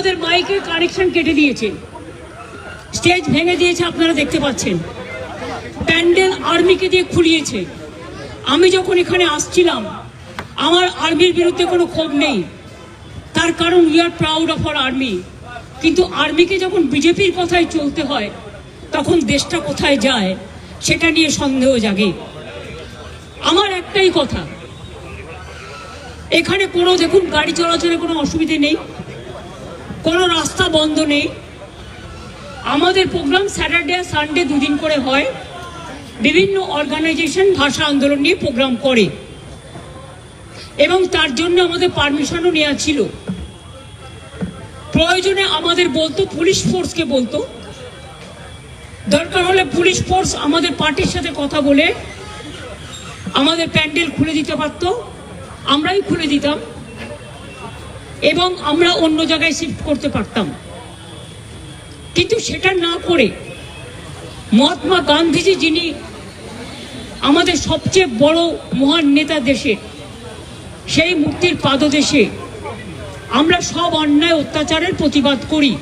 আমাদের মাইকের কানেকশন কেটে দিয়েছে। স্টেজ ভেঙে দিয়েছে, আপনারা দেখতে পাচ্ছেন। প্যান্ডেল আর্মিকে দিয়ে খুলিয়েছে। আমি যখন এখানে আসছিলাম, আমার আর্মির বিরুদ্ধে কোনো ক্ষোভ নেই। তার কারণ we are proud of our army কিন্তু আর্মিকে যখন বিজেপির কথায় চলতে হয়, তখন দেশটা কোথায় যায়, সেটা নিয়ে সন্দেহ জাগে। আমার একটাই কথা, এখানে কোনো, দেখুন, গাড়ি চলাচলে কোনো অসুবিধে নেই। কোনো রাস্তা বন্ধ নেই। আমাদের প্রোগ্রাম স্যাটারডে আর সানডে দুদিন করে হয়। বিভিন্ন অর্গানাইজেশন ভাষা আন্দোলন নিয়ে প্রোগ্রাম করে। এবং তার জন্য আমাদের পারমিশনও নেওয়া ছিল। প্রয়োজনে আমাদের বলতো পুলিশ ফোর্সকে বলতো। দরকার হলে পুলিশ ফোর্স আমাদের পার্টির সাথে কথা বলে আমাদের প্যান্ডেল খুলে দিতে পারতো। আমরাই খুলে দিতাম। এবং আমরা অন্য জায়গায় শিফট করতে পারতাম। কিন্তু সেটা না করে মহাত্মা গান্ধীজি, যিনি আমাদের সবচেয়ে বড় মহান নেতা দেশে, সেই মূর্তির পাদদেশে আমরা সব অন্যায় অত্যাচারের প্রতিবাদ করি।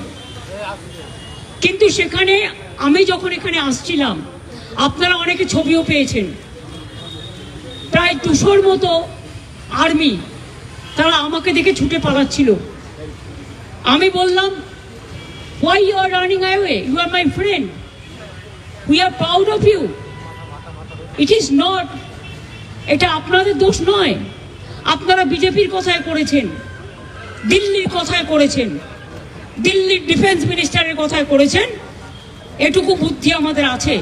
কিন্তু সেখানে আমি যখন এখানে আসছিলাম, আপনারা অনেকে ছবিও পেয়েছেন। প্রায় দুশোর মতো আর্মি তারা আমাকে দেখে ছুটে পালাচ্ছিল। আমি বললাম why you are running away you are my friend we are proud of you it is not এটা আপনাদের দোষ নয়। আপনারা বিজেপির কথায় করেছেন, দিল্লির কথায় করেছেন, দিল্লির ডিফেন্স মিনিস্টারের কথায় করেছেন। এটুকু বুদ্ধি আমাদের আছে।